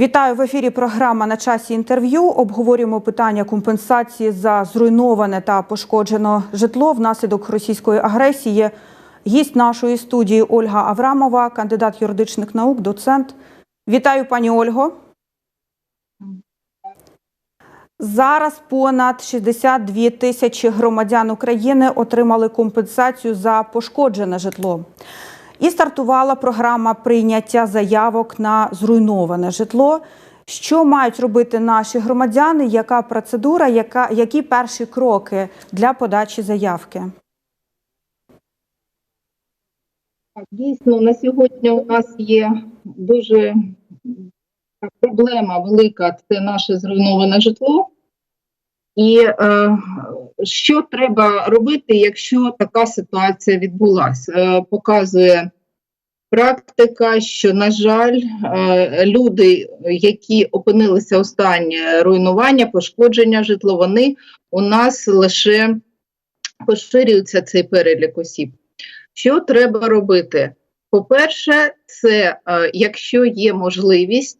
Вітаю в ефірі. Програма на часі інтерв'ю. Обговорюємо питання компенсації за зруйноване та пошкоджене житло внаслідок російської агресії. Гість нашої студії Ольга Аврамова, кандидат юридичних наук, доцент. Вітаю, пані Ольго. Зараз понад 62 тисячі громадян України отримали компенсацію за пошкоджене житло. І стартувала програма прийняття заявок на зруйноване житло. Що мають робити наші громадяни? Яка процедура, яка, які перші кроки для подачі заявки? Дійсно, на сьогодні у нас є дуже проблема велика це наше зруйноване житло. І е, що треба робити, якщо така ситуація відбулася? Е, показує практика, що, на жаль, е, люди, які опинилися у стані руйнування, пошкодження житла, вони у нас лише поширюється цей перелік осіб. Що треба робити? По-перше, це е, якщо є можливість,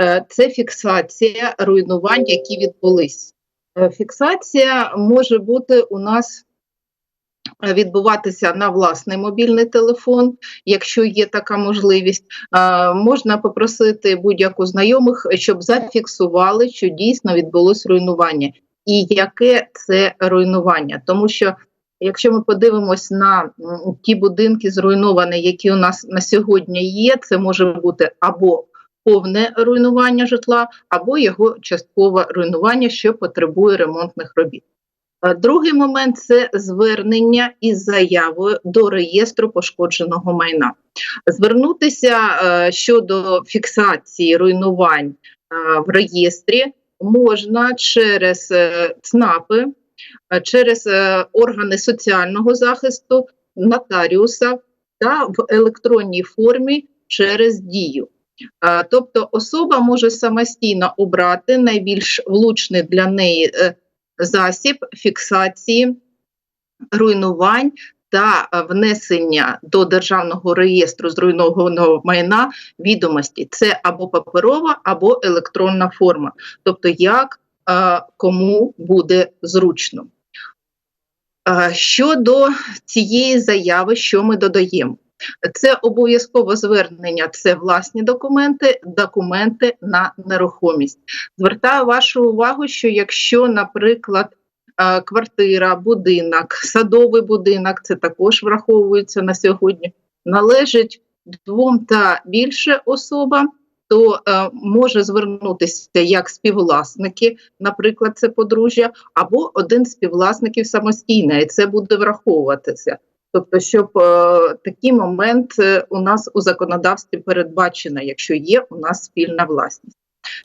е, це фіксація руйнувань, які відбулись. Е, Фіксація може бути у нас е, відбуватися на власний мобільний телефон, якщо є така можливість. Е, Можна попросити будь-яку знайомих, щоб зафіксували, що дійсно відбулось руйнування, і яке це руйнування, тому що. Якщо ми подивимось на ті будинки зруйновані, які у нас на сьогодні є, це може бути або повне руйнування житла, або його часткове руйнування, що потребує ремонтних робіт. Е, Другий момент це звернення із заявою до реєстру пошкодженого майна. Звернутися е, щодо фіксації руйнувань е, в реєстрі можна через ЦНАПи, через органи соціального захисту, нотаріуса та в електронній формі через дію. Е, Тобто особа може самостійно обрати найбільш влучний для неї е, засіб фіксації руйнувань та внесення до державного реєстру зруйнованого майна відомості. Це або паперова, або електронна форма. Тобто, як е, кому буде зручно. Щодо цієї заяви, що ми додаємо? Це обов'язково звернення, це власні документи, документи на нерухомість. Звертаю вашу увагу, що якщо, наприклад, е, квартира, будинок, садовий будинок, це також враховується на сьогодні, належить двом та більше особам, то е, може звернутися як співвласники, наприклад, це подружжя, або один співвласників самостійно, і це буде враховуватися. Тобто, щоб е, такий момент у нас у законодавстві передбачено, якщо є у нас спільна власність.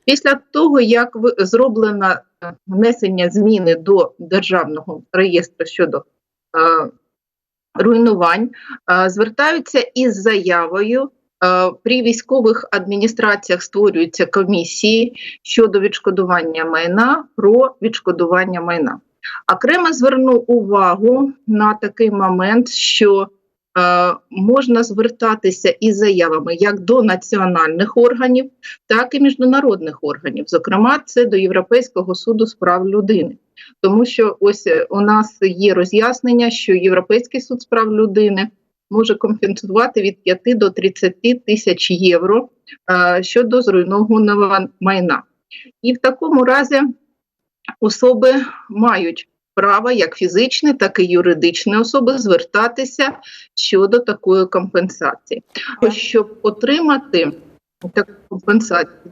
Після того, як зроблено е, внесення зміни до державного реєстру щодо е, руйнувань, е, звертаються із заявою. Е, При військових адміністраціях створюються комісії щодо відшкодування майна про відшкодування майна. Окремо зверну увагу на такий момент, що е, можна звертатися із заявами як до національних органів, так і міжнародних органів. Зокрема, це до Європейського суду з прав людини. Тому що ось е, у нас є роз'яснення, що Європейський суд з прав людини може компенсувати від 5 до 30 тисяч євро е, щодо зруйнованого майна. І в такому разі особи мають право, як фізичні, так і юридичні особи, звертатися щодо такої компенсації. Щоб отримати таку компенсацію,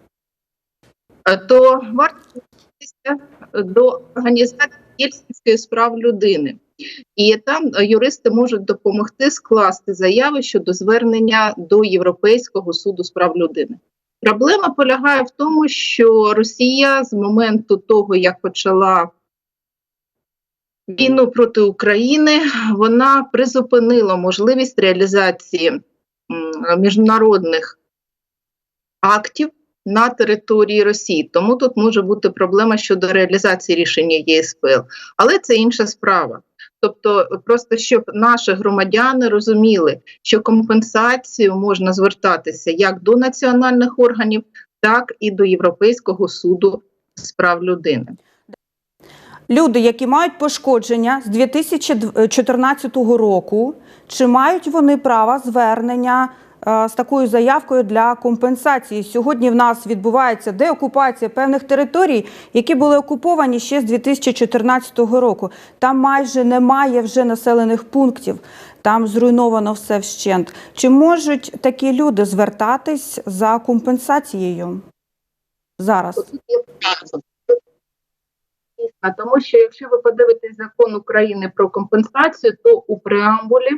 е, то варто звернутися до організації Єльсінської справ людини. І там е, юристи можуть допомогти скласти заяви щодо звернення до Європейського суду з прав людини. Проблема полягає в тому, що Росія з моменту того, як почала війну проти України, вона призупинила можливість реалізації міжнародних актів на території Росії. Тому тут може бути проблема щодо реалізації рішення ЄСПЛ. Але це інша справа. Тобто, просто щоб наші громадяни розуміли, що компенсацію можна звертатися як до національних органів, так і до Європейського суду з прав людини. Люди, які мають пошкодження з 2014 року, чи мають вони право звернення е, з такою заявкою для компенсації? Сьогодні в нас відбувається деокупація певних територій, які були окуповані ще з 2014 року. Там майже немає вже населених пунктів, там зруйновано все вщент. Чи можуть такі люди звертатись за компенсацією зараз? Тому що якщо ви подивитесь закон України про компенсацію, то у преамбулі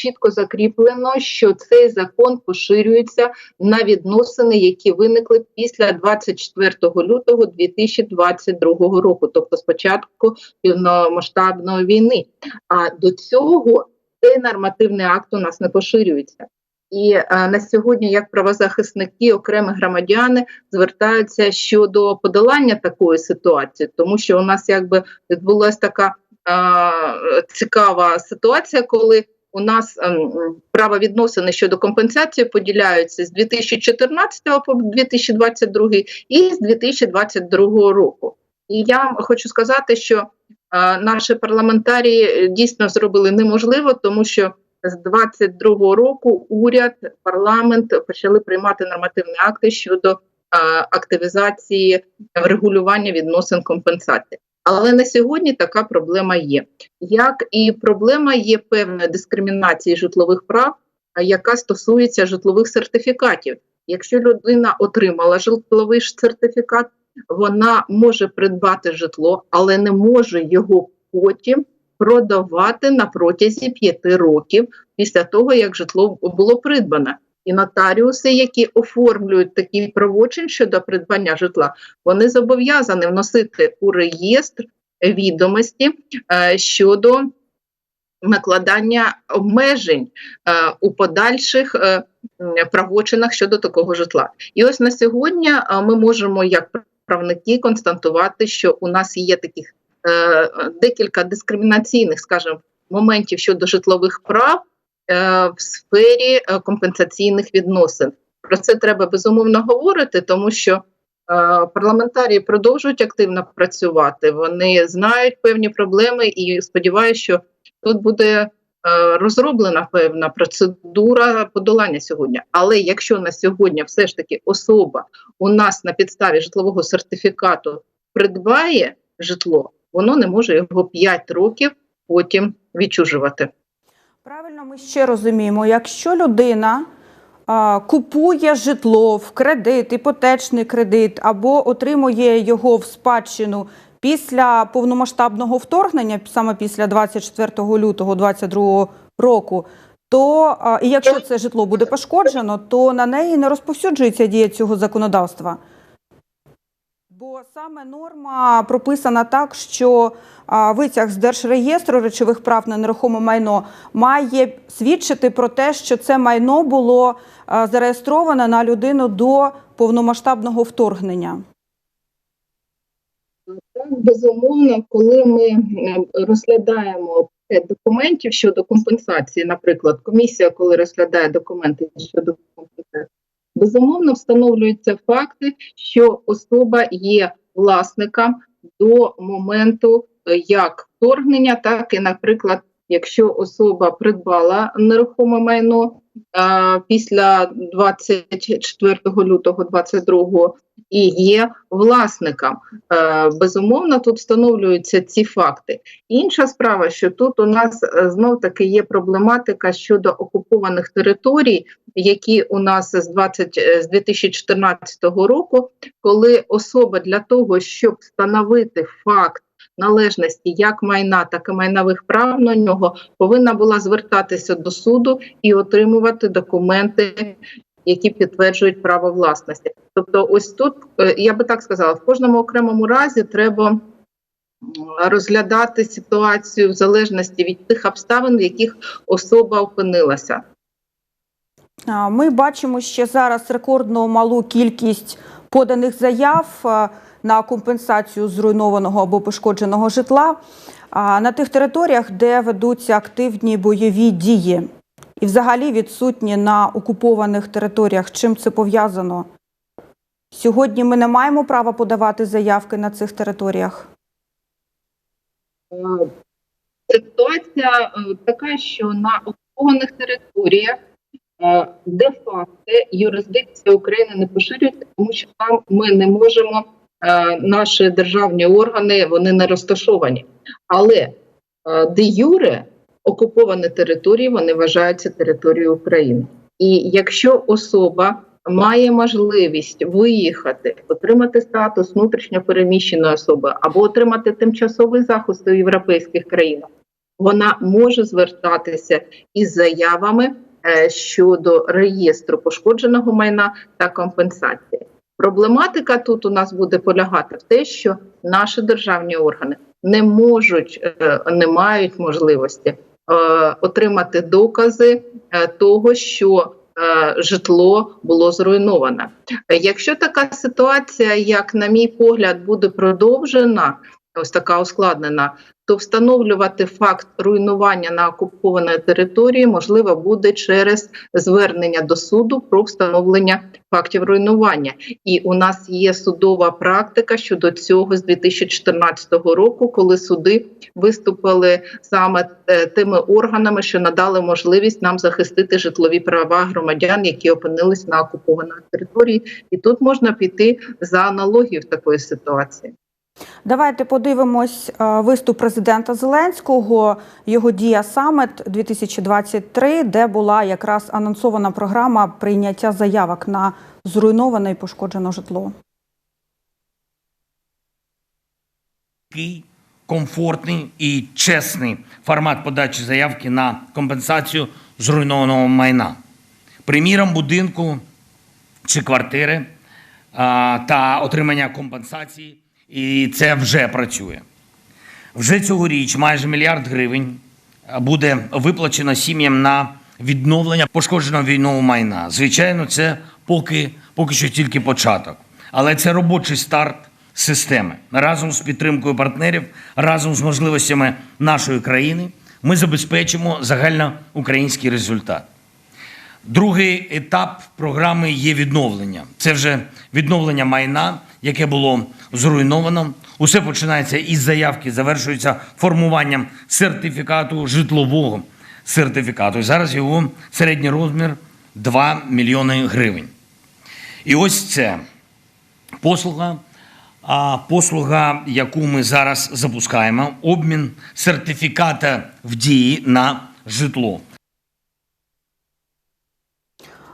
чітко закріплено, що цей закон поширюється на відносини, які виникли після 24 лютого 2022 року, тобто спочатку повномасштабної війни. А до цього цей нормативний акт у нас не поширюється. І е, на сьогодні, як правозахисники, окремі громадяни звертаються щодо подолання такої ситуації, тому що у нас якби відбулася така е, цікава ситуація, коли у нас ем, правовідносини щодо компенсації поділяються з 2014 по 2022 і з 2022 року. І я хочу сказати, що е, наші парламентарії дійсно зробили неможливо, тому що з 22 року уряд, парламент почали приймати нормативні акти щодо е, активізації врегулювання відносин компенсації. Але на сьогодні така проблема є. Як і проблема є певної дискримінації житлових прав, яка стосується житлових сертифікатів. Якщо людина отримала житловий сертифікат, вона може придбати житло, але не може його потім продавати на протязі п'яти років після того, як житло було придбане. І нотаріуси, які оформлюють такий правочин щодо придбання житла, вони зобов'язані вносити у реєстр відомості е, щодо накладання обмежень е, у подальших е, правочинах щодо такого житла. І ось на сьогодні ми можемо, як правники, констатувати, що у нас є таких декілька дискримінаційних, скажімо, моментів щодо житлових прав в сфері е, компенсаційних відносин. Про це треба безумовно говорити, тому що е, парламентарії продовжують активно працювати. Вони знають певні проблеми і сподіваюся, що тут буде е, розроблена певна процедура подолання сьогодні. Але якщо на сьогодні все ж таки особа у нас на підставі житлового сертифікату придбає житло, воно не може його 5 років потім відчужувати. Правильно, ми ще розуміємо, якщо людина а, купує житло в кредит, іпотечний кредит або отримує його в спадщину після повномасштабного вторгнення, саме після 24 лютого 2022 року, то а, і якщо це житло буде пошкоджено, то на неї не розповсюджується дія цього законодавства. Бо саме норма прописана так, що витяг з Держреєстру речових прав на нерухоме майно має свідчити про те, що це майно було зареєстроване на людину до повномасштабного вторгнення. Так, безумовно, коли ми е, розглядаємо документів щодо компенсації, наприклад, комісія, коли розглядає документи щодо компенсації, безумовно встановлюються факти, що особа є власником до моменту е, як вторгнення, так і, наприклад, якщо особа придбала нерухоме майно після 24 лютого 2022 і є власником. Е, Безумовно, тут встановлюються ці факти. Інша справа, що тут у нас е, знов таки є проблематика щодо окупованих територій, які у нас з 20, е, з 2014 року, коли особа для того, щоб встановити факт належності як майна, так і майнових прав на нього, повинна була звертатися до суду і отримувати документи, які підтверджують право власності. Тобто, ось тут е, я би так сказала, в кожному окремому разі треба розглядати ситуацію в залежності від тих обставин, в яких особа опинилася. Ми бачимо ще зараз рекордно малу кількість поданих заяв на компенсацію зруйнованого або пошкодженого житла на тих територіях, де ведуться активні бойові дії, і взагалі відсутні на окупованих територіях. Чим це пов'язано? Сьогодні ми не маємо права подавати заявки на цих територіях. Е, Ситуація е, така, що на окупованих територіях е, де-факто юрисдикція України не поширюється, тому що там ми не можемо, наші державні органи вони не розташовані. Але е, де юре окуповані території вони вважаються територією України. І якщо особа має можливість виїхати, отримати статус внутрішньопереміщеної особи або отримати тимчасовий захист у європейських країнах, вона може звертатися із заявами е, щодо реєстру пошкодженого майна та компенсації. Проблематика тут у нас буде полягати в те, що наші державні органи не можуть, е, не мають можливості е, отримати докази е, того, що житло було зруйноване. Якщо така ситуація, як на мій погляд, буде продовжена, ось така ускладнена, то встановлювати факт руйнування на окупованій території можливо буде через звернення до суду про встановлення фактів руйнування. І у нас є судова практика щодо цього з 2014 року, коли суди виступили саме е, тими органами, що надали можливість нам захистити житлові права громадян, які опинились на окупованій території. І тут можна піти за аналогією в такої ситуації. Давайте подивимось е, виступ президента Зеленського, його дія саміт 2023, де була якраз анонсована програма прийняття заявок на зруйноване і пошкоджене житло. Такий комфортний і чесний формат подачі заявки на компенсацію зруйнованого майна. Приміром, будинку чи квартири та отримання компенсації, і це вже працює. Вже цьогоріч майже мільярд гривень буде виплачено сім'ям на відновлення пошкодженого війнового майна. Звичайно, це поки, поки що тільки початок, але це робочий старт системи. Разом з підтримкою партнерів, разом з можливостями нашої країни ми забезпечимо загальноукраїнський результат. Другий етап програми є відновлення. Це вже відновлення майна, яке було зруйновано. Усе починається із заявки, завершується формуванням сертифікату житлового сертифікату. І зараз його середній розмір 2 мільйони гривень. І ось це послуга. А послуга, яку ми зараз запускаємо, обмін сертифіката в дії на житло. А,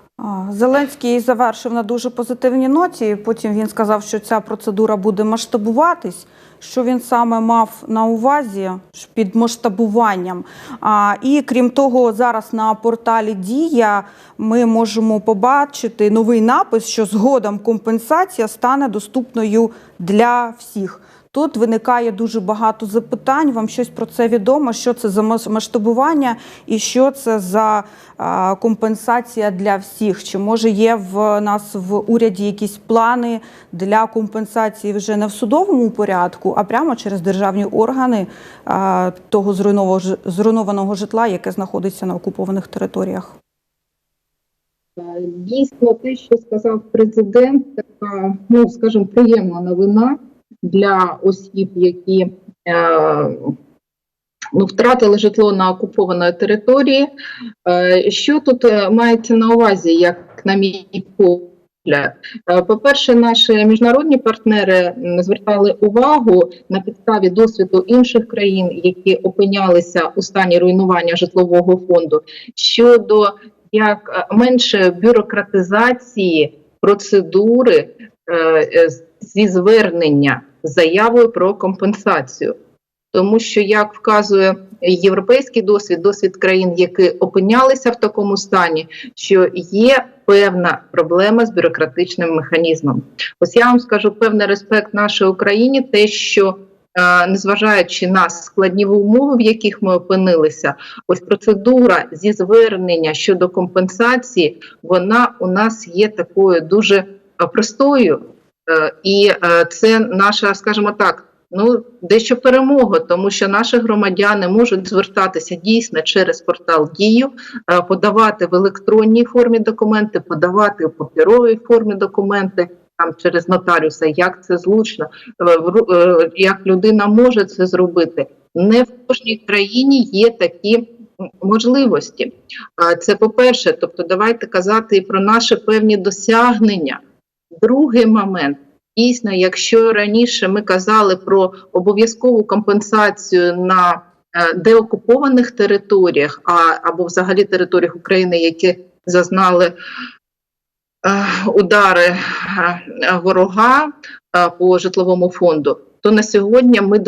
Зеленський завершив на дуже позитивній ноті. Потім він сказав, що ця процедура буде масштабуватись. Що він саме мав на увазі під масштабуванням? А, і крім того, зараз на порталі Дія ми можемо побачити новий напис, що згодом компенсація стане доступною для всіх. Тут виникає дуже багато запитань. Вам щось про це відомо? Що це за мас- масштабування і що це за компенсація для всіх? Чи може є в нас в уряді якісь плани для компенсації вже не в судовому порядку, а прямо через державні органи того зруйнованого, житла, яке знаходиться на окупованих територіях? Дійсно, те, що сказав президент, така, ну скажімо, приємна новина для осіб, які е, ну, втратили житло на окупованій території. Е, що тут е, мається на увазі, як на мій погляд? По-перше, наші міжнародні партнери звертали увагу на підставі досвіду інших країн, які опинялися у стані руйнування житлового фонду, щодо як менше бюрократизації процедури зі звернення заявою про компенсацію. Тому що, як вказує європейський досвід, досвід країн, які опинялися в такому стані, що є певна проблема з бюрократичним механізмом. Ось я вам скажу певний респект нашій Україні, те, що е, незважаючи на складні умови, в яких ми опинилися, ось процедура зі звернення щодо компенсації, вона у нас є такою дуже е, простою, Е, і е, це наша, скажімо так. Ну, дещо перемога, тому що наші громадяни можуть звертатися дійсно через портал Дію, е, подавати в електронній формі документи, подавати в паперовій формі документи. там через нотаріуса, як це е, е, як людина може це зробити. Не в кожній країні є такі можливості. Це по-перше, тобто давайте казати і про наші певні досягнення. Другий момент. Дійсно, якщо раніше ми казали про обов'язкову компенсацію на е, деокупованих територіях, а, або взагалі територіях України, які зазнали е, удари е, ворога по житловому фонду, то на сьогодні ми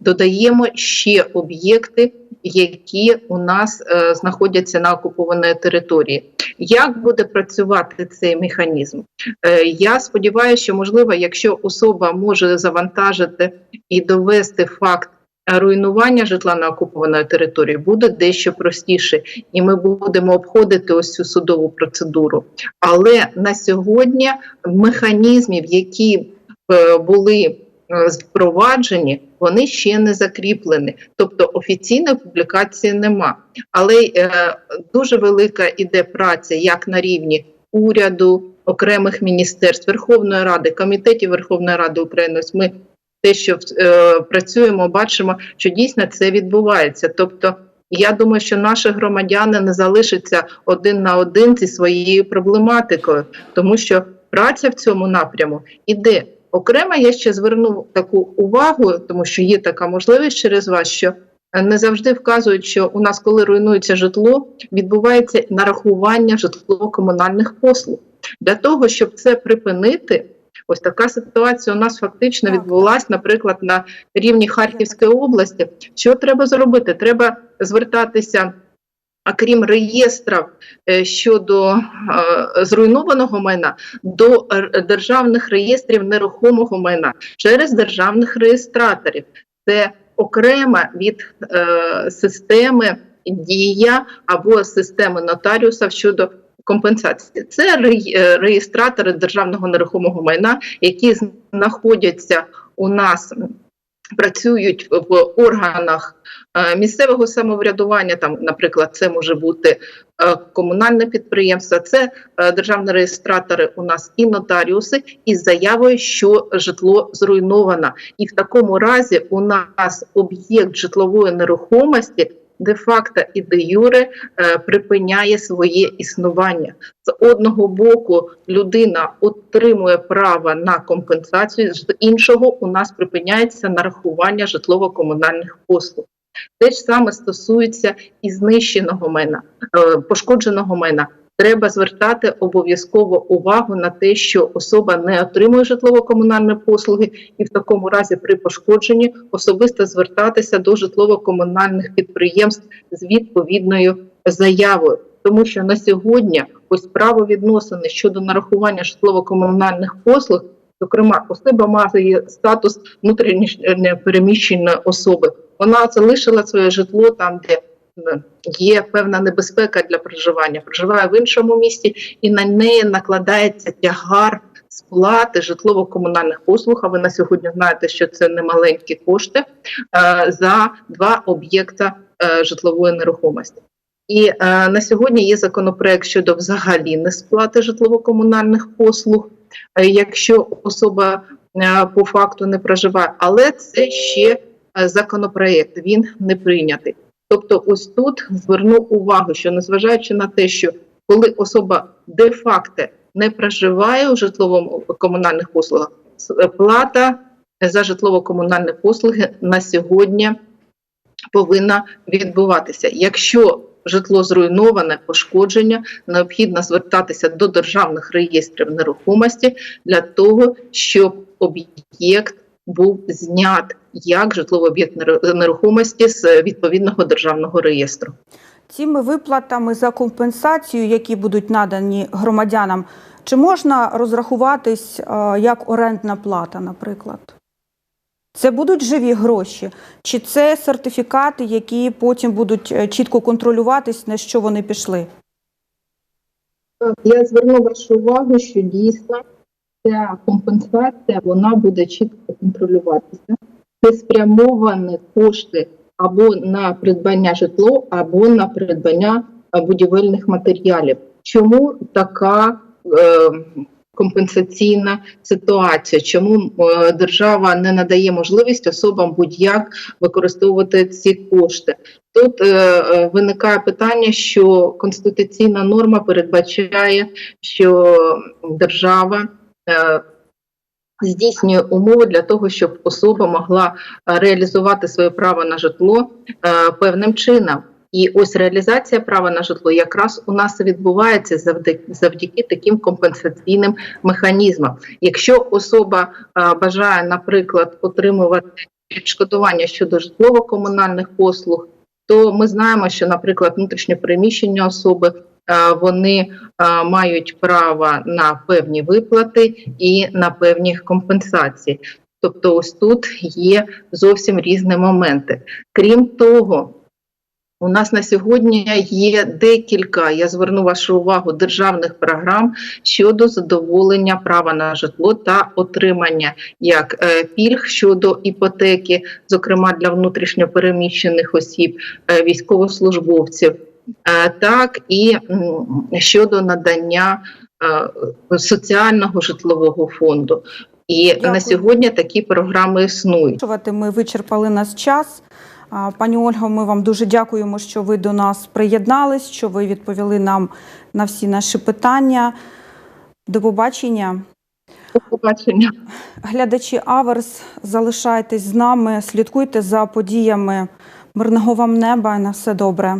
додаємо ще об'єкти, які у нас е, знаходяться на окупованій території. Як буде працювати цей механізм? Е, Я сподіваюся, що можливо, якщо особа може завантажити і довести факт руйнування житла на окупованій території, буде дещо простіше, і ми будемо обходити ось цю судову процедуру. Але на сьогодні механізмів, які е, були впроваджені, вони ще не закріплені. Тобто офіційної публікації нема. Але е, дуже велика іде праця як на рівні уряду, окремих міністерств, Верховної Ради, комітетів Верховної Ради України. Ми те, що е, працюємо, бачимо, що дійсно це відбувається. Тобто, я думаю, що наші громадяни не залишаться один на один зі своєю проблематикою, тому що праця в цьому напряму іде. Окремо я ще зверну таку увагу, тому що є така можливість через вас, що е, не завжди вказують, що у нас, коли руйнується житло, відбувається нарахування житлово-комунальних послуг. Для того, щоб це припинити, ось така ситуація у нас фактично Так. відбулась, наприклад, на рівні Харківської області. Що треба зробити? Треба звертатися. А крім реєстрів е, щодо е, зруйнованого майна, до державних реєстрів нерухомого майна через державних реєстраторів. Це окремо від е, системи дія або системи нотаріуса щодо компенсації. Це реєстратори державного нерухомого майна, які знаходяться у нас. Працюють в органах е, місцевого самоврядування, там, наприклад, це може бути е, комунальне підприємство, це е, державні реєстратори у нас і нотаріуси із заявою, що житло зруйновано. І в такому разі у нас об'єкт житлової нерухомості де-факто і де-юре е, припиняє своє існування. З одного боку людина отримує право на компенсацію, з іншого у нас припиняється нарахування житлово-комунальних послуг. Те ж саме стосується і знищеного майна, е, пошкодженого майна. Треба звертати обов'язково увагу на те, що особа не отримує житлово-комунальні послуги, і в такому разі при пошкодженні особисто звертатися до житлово-комунальних підприємств з відповідною заявою. Тому що на сьогодні ось правовідносини щодо нарахування житлово-комунальних послуг, зокрема, особа має статус внутрішньо переміщеної особи. Вона залишила своє житло там, де є певна небезпека для проживання, проживає в іншому місті, і на неї накладається тягар сплати житлово-комунальних послуг. А ви на сьогодні знаєте, що це немаленькі кошти е, за два об'єкта е, житлової нерухомості. І е, на сьогодні є законопроект щодо взагалі несплати житлово-комунальних послуг, е, якщо особа е, по факту не проживає, але це ще е, законопроект, він не прийнятий. Тобто, ось тут зверну увагу, що незважаючи на те, що коли особа де-факто не проживає у житловому комунальних послугах, плата за житлово-комунальні послуги на сьогодні повинна відбуватися. Якщо житло зруйноване, пошкодження, необхідно звертатися до державних реєстрів нерухомості для того, щоб об'єкт був знят як житловий об'єкт нерухомості з відповідного державного реєстру. Цими виплатами за компенсацію, які будуть надані громадянам, чи можна розрахуватись е, як орендна плата, наприклад? Це будуть живі гроші, чи це сертифікати, які потім будуть е, чітко контролюватись, на що вони пішли? Я зверну вашу увагу, що дійсно ця компенсація вона буде чітко контролюватися. Це спрямовані кошти або на придбання житло, або на придбання е, будівельних матеріалів. Чому така е, компенсаційна ситуація, чому е, держава не надає можливість особам будь-як використовувати ці кошти. Тут е, е, виникає питання, що конституційна норма передбачає, що держава здійснює умови для того, щоб особа могла е, реалізувати своє право на житло е, певним чином. І ось реалізація права на житло якраз у нас відбувається завдяки, завдяки таким компенсаційним механізмам. Якщо особа е, бажає, наприклад, отримувати відшкодування щодо житлово-комунальних послуг, то ми знаємо, що, наприклад, внутрішньопереміщені особи е, вони мають право на певні виплати і на певні компенсації. Тобто, ось тут є зовсім різні моменти. Крім того, у нас на сьогодні є декілька, я зверну вашу увагу, державних програм щодо задоволення права на житло та отримання як е, пільг щодо іпотеки, зокрема для внутрішньопереміщених осіб, е, військовослужбовців, так і щодо надання е, соціального житлового фонду. І Дякую. на сьогодні такі програми існують. Ми вичерпали наш час. Пані Ольго, ми вам дуже дякуємо, що ви до нас приєднались, що ви відповіли нам на всі наші питання. До побачення. До побачення. Глядачі Аверс, залишайтесь з нами, слідкуйте за подіями. Мирного вам неба і на все добре.